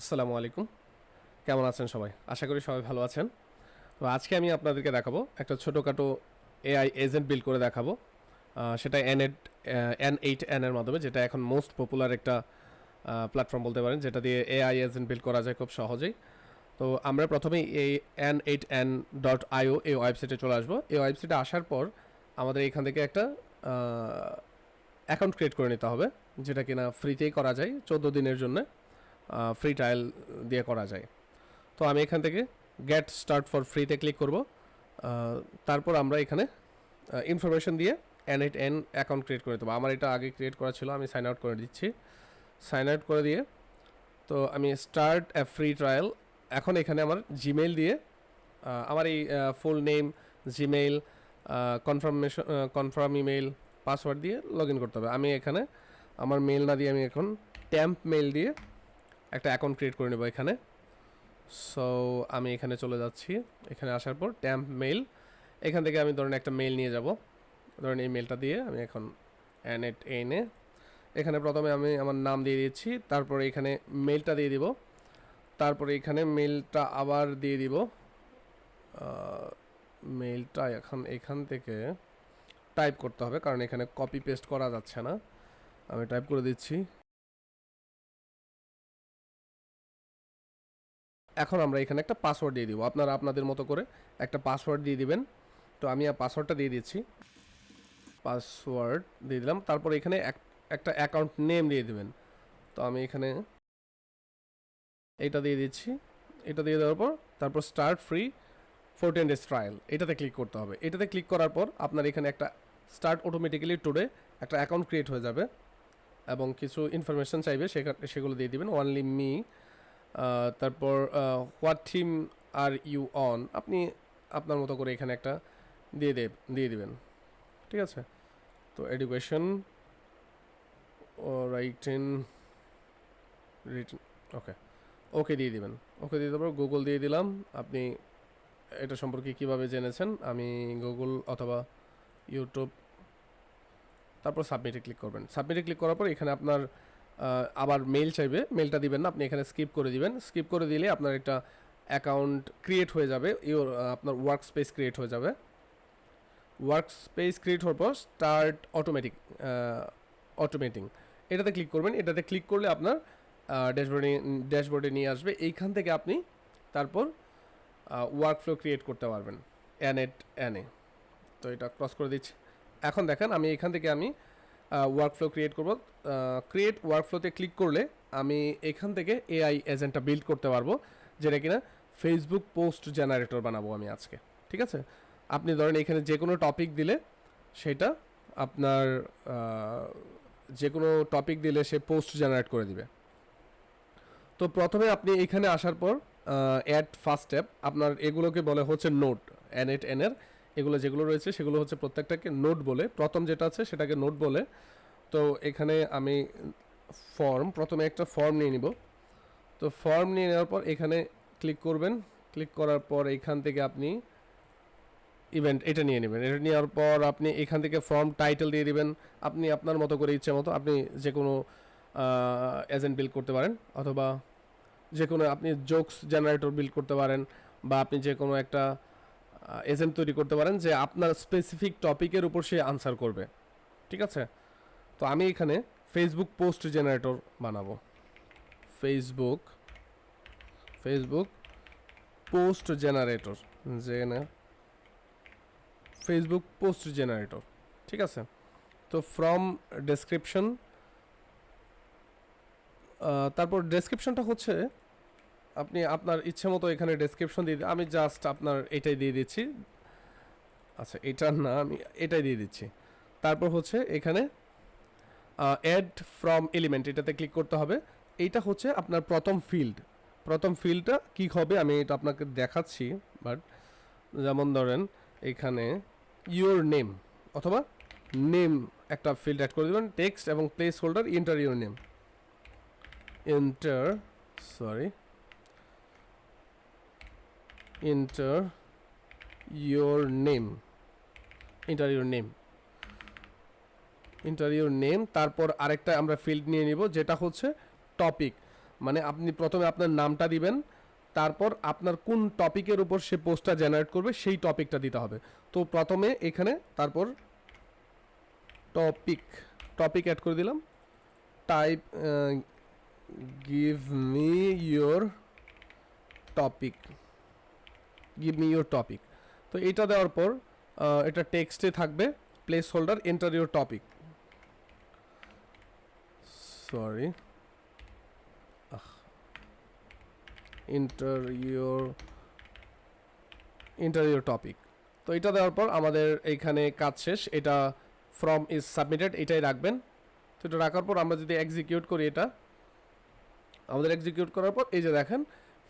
আসসালামু আলাইকুম। কেমন আছেন সবাই? আশা করি সবাই ভালো আছেন। তো আজকে আমি আপনাদেরকে দেখাবো একটা ছোটোখাটো এআই এজেন্ট বিল্ড করে দেখাবো। সেটা N add N eight N এর মাধ্যমে, যেটা এখন মোস্ট পপুলার একটা প্ল্যাটফর্ম বলতে পারেন, যেটা দিয়ে এআই এজেন্ট বিল্ড করা যায় খুব সহজেই। তো আমরা প্রথমেই এই N eight N dot IO এই ওয়েবসাইটে চলে আসব। এই ওয়েবসাইটে আসার পর আমাদের এখান থেকে একটা অ্যাকাউন্ট ক্রিয়েট করে নিতে হবে, যেটা কিনা ফ্রিতেই করা যায়, চোদ্দ দিনের জন্য। ফ্রি ট্রায়াল দিয়ে করা যায়। তো আমি এখান থেকে গেট স্টার্ট ফর ফ্রিতে ক্লিক করব। তারপর আমরা এখানে ইনফরমেশন দিয়ে N eight N account create করে দেবো। আমার এটা আগে ক্রিয়েট করা ছিল, আমি সাইন আউট করে দিচ্ছি। সাইন আউট করে দিয়ে, তো আমি স্টার্ট অ্যা ফ্রি ট্রায়াল এখন এখানে আমার জিমেইল দিয়ে আমার এই full name Gmail confirmation confirm email password দিয়ে লগ ইন করতে হবে। আমি এখানে আমার মেল না দিয়ে আমি এখন ট্যাম্প মেল দিয়ে একটা অ্যাকাউন্ট ক্রিয়েট করে নেব এখানে। সো আমি এখানে চলে যাচ্ছি। এখানে আসার পর ট্যাম্প মেল এখান থেকে আমি ধরেন একটা মেল নিয়ে যাব। ধরেন এই মেলটা দিয়ে আমি এখন এট এনে এখানে প্রথমে আমি আমার নাম দিয়ে দিচ্ছি। তারপরে এখানে মেলটা দিয়ে দিব। তারপরে এখানে মেলটা আবার দিয়ে দিব। মেলটা এখন এখান থেকে টাইপ করতে হবে। কারণ এখানে কপি পেস্ট করা যাচ্ছে না। আমি টাইপ করে দিচ্ছি। এখন আমরা এখানে একটা পাসওয়ার্ড দিয়ে দিব। আপনারা আপনাদের মতো করে একটা পাসওয়ার্ড দিয়ে দিবেন। তো আমি পাসওয়ার্ডটা দিয়ে দিচ্ছি। পাসওয়ার্ড দিয়ে দিলাম। তারপর এখানে এক- একটা অ্যাকাউন্ট নেম দিয়ে দিবেন। তো আমি এখানে এইটা দিয়ে দিচ্ছি। এটা দিয়ে দেওয়ার পর তারপর start free fourteen days trial এটাতে ক্লিক করতে হবে। এটাতে ক্লিক করার পর আপনার এখানে একটা স্টার্ট অটোমেটিক্যালি টুডে একটা অ্যাকাউন্ট ক্রিয়েট হয়ে যাবে। এবং কিছু ইনফরমেশন চাইবে সেগুলো দিয়ে দিবেন। ওনলি মি তারপর what theme are you on আপনি আপনার মতো করে এখানে একটা দিয়ে দে, দিয়ে দিবেন। ঠিক আছে? তো এডুকেশন ও রাইটেন রিটেন ওকে ওকে দিয়ে দিবেন। ওকে দিয়ে দেবো গুগল দিয়ে দিলাম। আপনি এটা সম্পর্কে কীভাবে জেনেছেন? আমি গুগল অথবা ইউটিউব তারপর সাবমিটে ক্লিক করবেন। সাবমিটে ক্লিক করার পর এখানে আপনার আবার মেল চাইবে। মেলটা দিবেন না, আপনি এখানে স্কিপ করে দিবেন। স্কিপ করে দিলে আপনার একটা অ্যাকাউন্ট ক্রিয়েট হয়ে যাবে। ইউর আপনার ওয়ার্ক স্পেস ক্রিয়েট হয়ে যাবে। ওয়ার্ক স্পেস ক্রিয়েট হওয়ার পর স্টার্ট অটোমেটিক অটোমেটিং এটাতে ক্লিক করবেন। এটাতে ক্লিক করলে আপনার ড্যাশবোর্ডে ড্যাশবোর্ডে নিয়ে আসবে। এইখান থেকে আপনি তারপর ওয়ার্ক ফ্লো ক্রিয়েট করতে পারবেন। এট এনে তো এটা ক্রস করে দিচ্ছি। এখন দেখেন, আমি এখান থেকে আমি ওয়ার্ক ফ্লো ক্রিয়েট করব। ক্রিয়েট ওয়ার্ক ফ্লোতে ক্লিক করলে আমি এখান থেকে এআই এজেন্টটা বিল্ড করতে পারব, যেটা কিনা ফেসবুক পোস্ট জেনারেটর বানাবো আমি আজকে, ঠিক আছে? আপনি ধরেন এখানে যে কোনো টপিক দিলে সেটা আপনার যে কোনো টপিক দিলে সে পোস্ট জেনারেট করে দিবে। তো প্রথমে আপনি এখানে আসার পর অ্যাড ফার্স্ট স্টেপ আপনার এগুলোকে বলে হচ্ছে নোট এন এট এন এর এগুলো যেগুলো রয়েছে সেগুলো হচ্ছে প্রত্যেকটাকে নোট বলে। প্রথম যেটা আছে সেটাকে নোট বলে। তো এখানে আমি ফর্ম প্রথমে একটা ফর্ম নিয়ে নিব। তো ফর্ম নিয়ে নেওয়ার পর এখানে ক্লিক করবেন। ক্লিক করার পর এখান থেকে আপনি ইভেন্ট এটা নিয়ে নেবেন। এটা নেওয়ার পর আপনি এখান থেকে ফর্ম টাইটেল দিয়ে দিবেন। আপনি আপনার মতো করে ইচ্ছে মতো আপনি যে কোনো এজেন্ট বিল্ড করতে পারেন অথবা যে কোনো আপনি জোকস জেনারেটর বিল্ড করতে পারেন বা আপনি যে কোনো একটা এজেন্ট তৈরি করতে পারেন যে আপনার স্পেসিফিক টপিকের উপর সে আনসার করবে। ঠিক আছে? তো আমি এখানে ফেসবুক পোস্ট জেনারেটর বানাবো। ফেসবুক ফেসবুক পোস্ট জেনারেটর জেনা ফেসবুক পোস্ট জেনারেটর ঠিক আছে? তো ফ্রম ডেসক্রিপশন তারপর ডেসক্রিপশনটা হচ্ছে আপনি আপনার ইচ্ছে মতো এখানে ডেসক্রিপশন দিয়ে আমি জাস্ট আপনার এটাই দিয়ে দিচ্ছি। আচ্ছা এটা না, আমি এটাই দিয়ে দিচ্ছি। তারপর হচ্ছে এখানে অ্যাড ফ্রম এলিমেন্ট এটাতে ক্লিক করতে হবে। এইটা হচ্ছে আপনার প্রথম ফিল্ড প্রথম ফিল্ডটা কি হবে? আমি এটা আপনাকে দেখাচ্ছি বাট যেমন ধরেন, এখানে ইউর নেম অথবা নেম একটা ফিল্ড অ্যাড করে দেবেন। টেক্সট এবং placeholder enter your name enter, sorry enter your name. Enter your name. Enter your name. তারপর আরেকটা আমরা ফিল্ড নিয়ে নিব, যেটা হচ্ছে টপিক মানে আপনি প্রথমে আপনার নামটা দিবেন, তারপর আপনার কোন টপিকের উপর সে পোস্টটা জেনারেট করবে, সেই টপিকটা দিতে হবে। তো প্রথমে এখানে, তারপর টপিক টপিক অ্যাড করে দিলাম। Type give me your topic give me your topic তো এটা দেওয়ার পর এটা টেক্সটে থাকবে placeholder enter your topic sorry enter your enter topic তো এটা দেওয়ার পর আমাদের এইখানে কাজ শেষ, এটা ফ্রম ইজ সাবমিটেড এটাই রাখবেন। তো এটা রাখার পর আমরা যদি এক্সিকিউট করি এটা, আমাদের এক্সিকিউট করার পর, এই যে দেখেন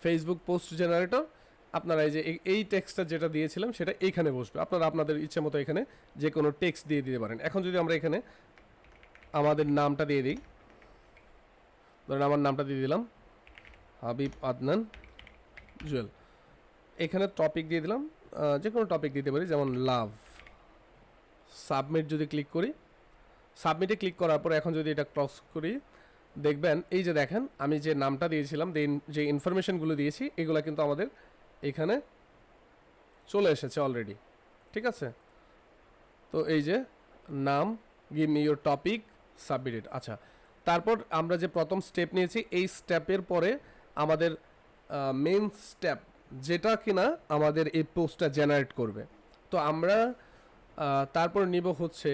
ফেসবুক পোস্ট জেনারেটর আপনারা এই যে এই- টেক্সটটা যেটা দিয়েছিলাম, সেটা এইখানে বসবে। আপনারা আপনাদের ইচ্ছে মতো এখানে যে কোনো টেক্সট দিয়ে দিতে পারেন। এখন যদি আমরা এখানে আমাদের নামটা দিয়ে দিই, ধরেন আমার নামটা দিয়ে দিলাম, হাবিব আদনান জুয়েল। এখানে টপিক দিয়ে দিলাম যে কোনো টপিক দিতে পারি, যেমন লাভ সাবমিট যদি ক্লিক করি সাবমিটে ক্লিক করার পর এখন যদি এটা ক্রস করি, দেখবেন, এই যে দেখেন, আমি যে নামটা দিয়েছিলাম, যে- যে ইনফরমেশনগুলো দিয়েছি, এগুলো কিন্তু আমাদের এখানে চলে এসেছে অলরেডি ঠিক আছে? তো এই যে নাম give me your topic submitted আচ্ছা। তারপর আমরা যে প্রথম স্টেপ নিয়েছি, এই স্টেপের পরে আমাদের মেন স্টেপ যেটা কিনা আমাদের এই পোস্টটা জেনারেট করবে। তো আমরা তারপর নিব হচ্ছে,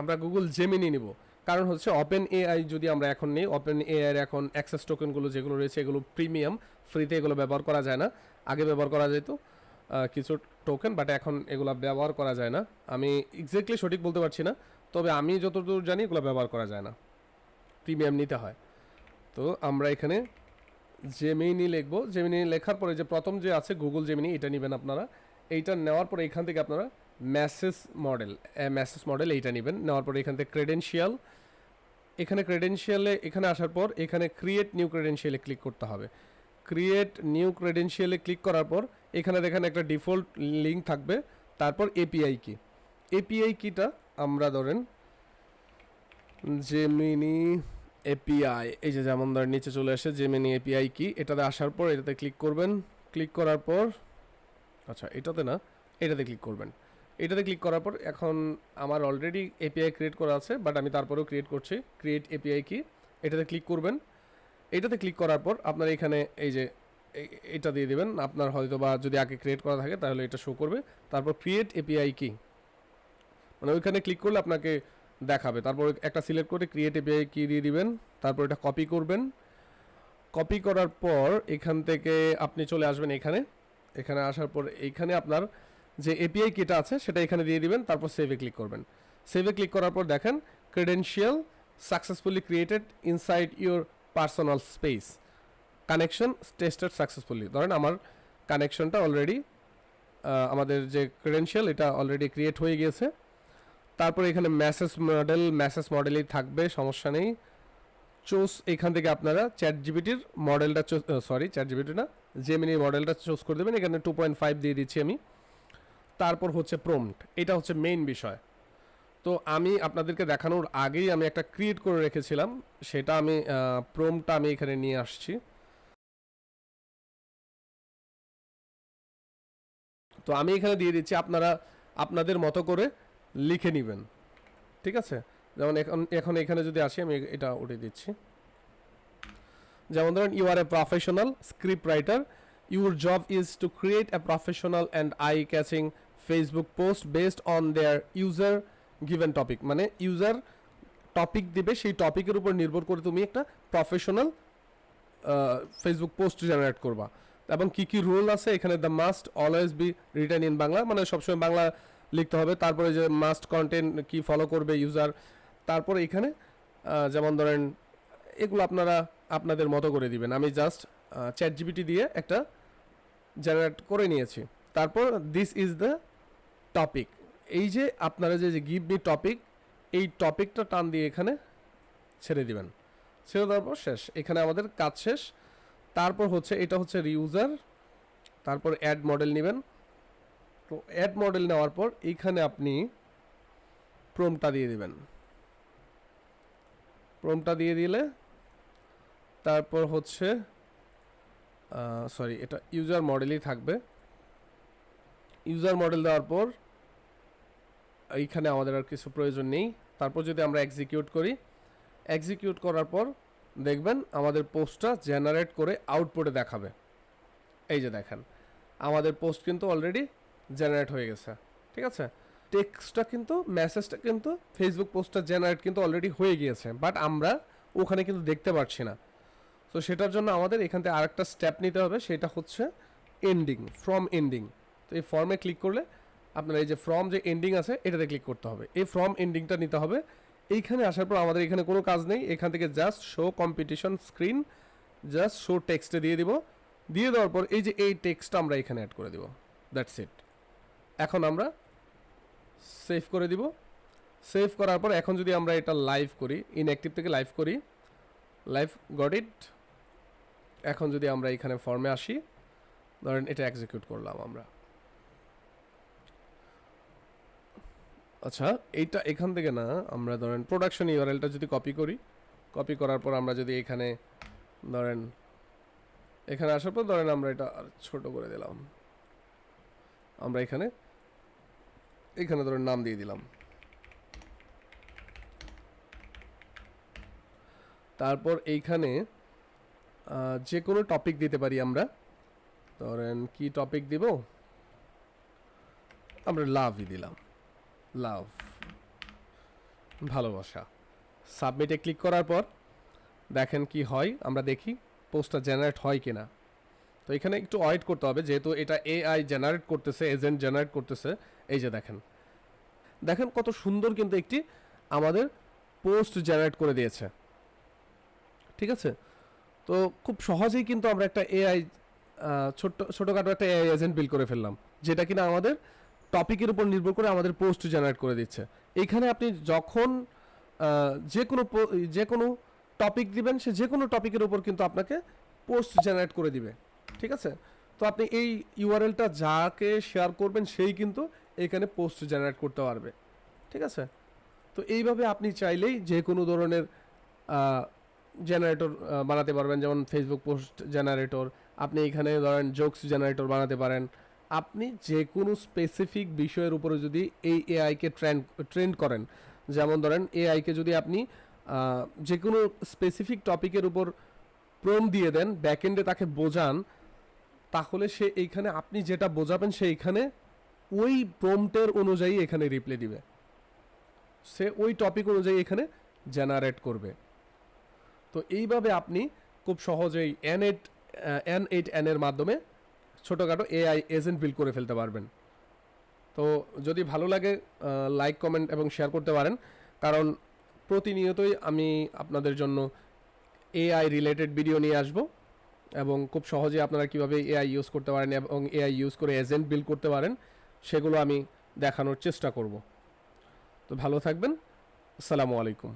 আমরা গুগল জেমিনি নিব। কারণ হচ্ছে ওপেন এআই যদি আমরা এখন নিই ওপেন এআইয়ের এখন অ্যাক্সেস টোকেনগুলো যেগুলো রয়েছে এগুলো প্রিমিয়াম ফ্রিতে এগুলো ব্যবহার করা যায় না। আগে ব্যবহার করা যেত কিছু টোকেন বাট এখন এগুলো ব্যবহার করা যায় না। আমি এক্স্যাক্টলি সঠিক বলতে পারছি না, তবে আমি যতদূর জানি এগুলো ব্যবহার করা যায় না। প্রিমিয়াম নিতে হয়। তো আমরা এখানে জেমিনি লিখব। জেমিনি লেখার পরে যে প্রথম যে আছে গুগল জেমিনি এটা নেবেন আপনারা। এইটা নেওয়ার পরে এখান থেকে আপনারা মেসেজ মডেল মেসেজ মডেল এইটা নেবেন, নেওয়ার পরে এখান থেকে ক্রেডেনশিয়াল এখানে ক্রেডেনশিয়ালে এখানে আসার পর এখানে ক্রিয়েট নিউ ক্রেডেনশিয়ালে ক্লিক করতে হবে। ক্রিয়েট নিউ ক্রেডেনশিয়ালে ক্লিক করার পর এখানে দেখেন একটা ডিফল্ট লিঙ্ক থাকবে, তারপর এপিআই কি এপিআই কিটা আমরা ধরেন জেমিনি এপিআই এই যে যেমন ধরেন নিচে চলে আসে জেমিনি এপিআই কি এটাতে আসার পর এটাতে ক্লিক করবেন। ক্লিক করার পর আচ্ছা এটাতে না, এটাতে ক্লিক করবেন। এটাতে ক্লিক করার পর এখন আমার অলরেডি এপিআই ক্রিয়েট করা আছে বাট আমি তারপরেও ক্রিয়েট করছি। ক্রিয়েট এপিআই কি এটাতে ক্লিক করবেন। এটাতে ক্লিক করার পর আপনার এখানে এই যে এটা দিয়ে দেবেন। আপনার হয়তো বা যদি আগে ক্রিয়েট করা থাকে, তাহলে এটা শো করবে। তারপর ক্রিয়েট এপিআই কি মানে ওইখানে ক্লিক করলে আপনাকে দেখাবে। তারপর একটা সিলেক্ট করে ক্রিয়েট এপিআই কি দিয়ে দিবেন। তারপর এটা কপি করবেন। কপি করার পর এখান থেকে আপনি চলে আসবেন এখানে। এখানে আসার পর এইখানে আপনার যে এপিআই কিটা আছে, সেটা এখানে দিয়ে দিবেন, তারপর সেভে ক্লিক করবেন। সেভে ক্লিক করার পর দেখেন credential successfully created inside your personal space connection tested successfully ধরেন আমার কানেকশনটা অলরেডি আমাদের যে ক্রেডেনশিয়াল এটা অলরেডি ক্রিয়েট হয়ে গিয়েছে। তারপর এখানে মেসেজ মডেল মেসেজ মডেলই থাকবে, সমস্যা নেই। চুজ এখান থেকে আপনারা চ্যাট জিবিটির মডেলটা সরি চ্যাট জিবিটি না জেমিনি মডেলটা চুজ করে দেবেন। এখানে টু পয়েন্ট ফাইভ দিয়ে দিচ্ছি আমি। তারপর হচ্ছে প্রম্পট এটা হচ্ছে মেইন বিষয়। তো আমি আপনাদেরকে দেখানোর আগেই আমি একটা ক্রিয়েট করে রেখেছিলাম, সেটা আমি প্রোমটা আমি এখানে নিয়ে আসছি। তো আমি এখানে দিয়ে দিচ্ছি, আপনারা আপনাদের মতো করে লিখে নেবেন। ঠিক আছে? যেমন এখন এখন এখানে যদি আসি, আমি এটা উঠে দিচ্ছি। যেমন ধরেন you are a professional script writer your job is to create a professional and eye catching Facebook post based on their user given topic মানে ইউজার টপিক দিবে, সেই টপিকের উপর নির্ভর করে তুমি একটা প্রফেশনাল ফেসবুক পোস্ট জেনারেট করবা। এবং কি কি রুল আছে, এখানে the must always be return in Bangla. মানে সবসময় বাংলা লিখতে হবে। তারপরে যে মাস্ট কন্টেন্ট কি ফলো করবে ইউজার তারপরে এখানে যেমন ধরেন, এগুলো আপনারা আপনাদের মতো করে দিবেন। আমি জাস্ট চ্যাট জিবিটি দিয়ে একটা জেনারেট করে নিয়েছি। তারপর দিস ইজ দ্য টপিক এই যে আপনারা যে গিভ মি টপিক এই টপিকটা টান দিয়ে এখানে ছেড়ে দিবেন। ছেড়ে দেওয়ার পর শেষ। এখানে আমাদের কাজ শেষ। তারপর হচ্ছে, এটা হচ্ছে রিউজার তারপর অ্যাড মডেল নেবেন। তো অ্যাড মডেল নেওয়ার পর এইখানে আপনি প্রোমটা দিয়ে দিবেন। প্রোমটা দিয়ে দিলে তারপর হচ্ছে সরি এটা ইউজার মডেলই থাকবে। ইউজার মডেল দেওয়ার পর এইখানে আমাদের আর কিছু প্রয়োজন নেই। তারপর যদি আমরা এক্সিকিউট করি এক্সিকিউট করার পর দেখবেন আমাদের পোস্টটা জেনারেট করে আউটপুটে দেখাবে। এই যে দেখেন, আমাদের পোস্ট কিন্তু অলরেডি জেনারেট হয়ে গেছে, ঠিক আছে? টেক্সটটা কিন্তু মেসেজটা কিন্তু ফেসবুক পোস্টটা জেনারেট কিন্তু অলরেডি হয়ে গিয়েছে বাট আমরা ওখানে কিন্তু দেখতে পাচ্ছি না। তো সেটার জন্য আমাদের এখান থেকে আরেকটা স্টেপ নিতে হবে, সেটা হচ্ছে এন্ডিং ফ্রম এন্ডিং তো এই ফর্মে ক্লিক করলে আপনার এই যে ফ্রম যে এন্ডিং আছে, এটাতে ক্লিক করতে হবে। এই ফ্রম এন্ডিংটা নিতে হবে। এইখানে আসার পর আমাদের এখানে কোনো কাজ নেই। এখান থেকে just show competition screen just show টেক্সটে দিয়ে দিব। দিয়ে দেওয়ার পর এই যে এই টেক্সটটা আমরা এখানে অ্যাড করে দিব। দ্যাটস ইট এখন আমরা সেভ করে দিব। সেভ করার পর এখন যদি আমরা এটা লাইভ করি ইনঅ্যাক্টিভ থেকে লাইভ করি লাইভ গট ইট এখন যদি আমরা এখানে ফর্মে আসি, ধরেন এটা এক্সিকিউট করলাম আমরা। আচ্ছা এইটা এখান থেকে না, আমরা ধরেন প্রোডাকশন ইউআরএলটা যদি কপি করি কপি করার পর আমরা যদি এখানে ধরেন, এখানে আসার পর ধরেন আমরা এটা ছোট করে দিলাম। আমরা এখানে এখানে ধরেন নাম দিয়ে দিলাম। তারপর এইখানে যে কোনো টপিক দিতে পারি আমরা। ধরেন কি টপিক দিব? আমরা লাভই দিলাম। লাভ। ভালোবাসা। সাবমিটে ক্লিক করার পর দেখেন কি হয়, আমরা দেখি পোস্টটা জেনারেট হয় কিনা। তো এখানে একটু ওয়েট করতে হবে, যেহেতু এটা এআই জেনারেট করতেছে, এজেন্ট জেনারেট করতেছে, এই যে দেখেন। দেখেন কত সুন্দর কিন্তু একটি আমাদের পোস্ট জেনারেট করে দিয়েছে। ঠিক আছে? তো খুব সহজেই কিন্তু আমরা একটা এআই ছোট্ট, ছোটোখাটো একটা এআই এজেন্ট বিল করে ফেললাম, যেটা কিনা আমাদের টপিকের উপর নির্ভর করে আমাদের পোস্ট জেনারেট করে দিচ্ছে। এইখানে আপনি যখন যে কোনো যে কোনো টপিক দিবেন, সে যে কোনো টপিকের উপর কিন্তু আপনাকে পোস্ট জেনারেট করে দিবে। ঠিক আছে? তো আপনি এই ইউআরএলটা যাকে শেয়ার করবেন, সেই কিন্তু এখানে পোস্ট জেনারেট করতে পারবে। ঠিক আছে? তো এইভাবে আপনি চাইলেই যে কোনো ধরনের জেনারেটর বানাতে পারবেন। যেমন ফেসবুক পোস্ট জেনারেটর, আপনি এখানে ধরেন, জোকস জেনারেটর বানাতে পারেন। আপনি যে কোনো স্পেসিফিক বিষয়ের উপরে যদি এই এআইকে ট্রেন্ড ট্রেন্ড করেন, যেমন ধরেন এআইকে যদি আপনি যে কোনো স্পেসিফিক টপিকের উপর প্রম দিয়ে দেন ব্যাকএন্ডে তাকে বোঝান, তাহলে সে এইখানে আপনি যেটা বোঝাবেন সে এইখানে ওই প্রম্পটের অনুযায়ী এখানে রিপ্লাই দিবে। সে ওই টপিক অনুযায়ী এখানে জেনারেট করবে। তো এইভাবে আপনি খুব সহজেই N eight N eight N এর মাধ্যমে ছোটোখাটো এআই এজেন্ট বিল করে ফেলতে পারবেন। তো যদি ভালো লাগে লাইক কমেন্ট এবং শেয়ার করতে পারেন। কারণ প্রতিনিয়তই আমি আপনাদের জন্য এআই রিলেটেড ভিডিও নিয়ে আসব এবং খুব সহজে আপনারা কীভাবে এআই ইউজ করতে পারেন এবং এআই ইউজ করে এজেন্ট বিল করতে পারেন, সেগুলো আমি দেখানোর চেষ্টা করব। তো ভালো থাকবেন। আসসালামু আলাইকুম।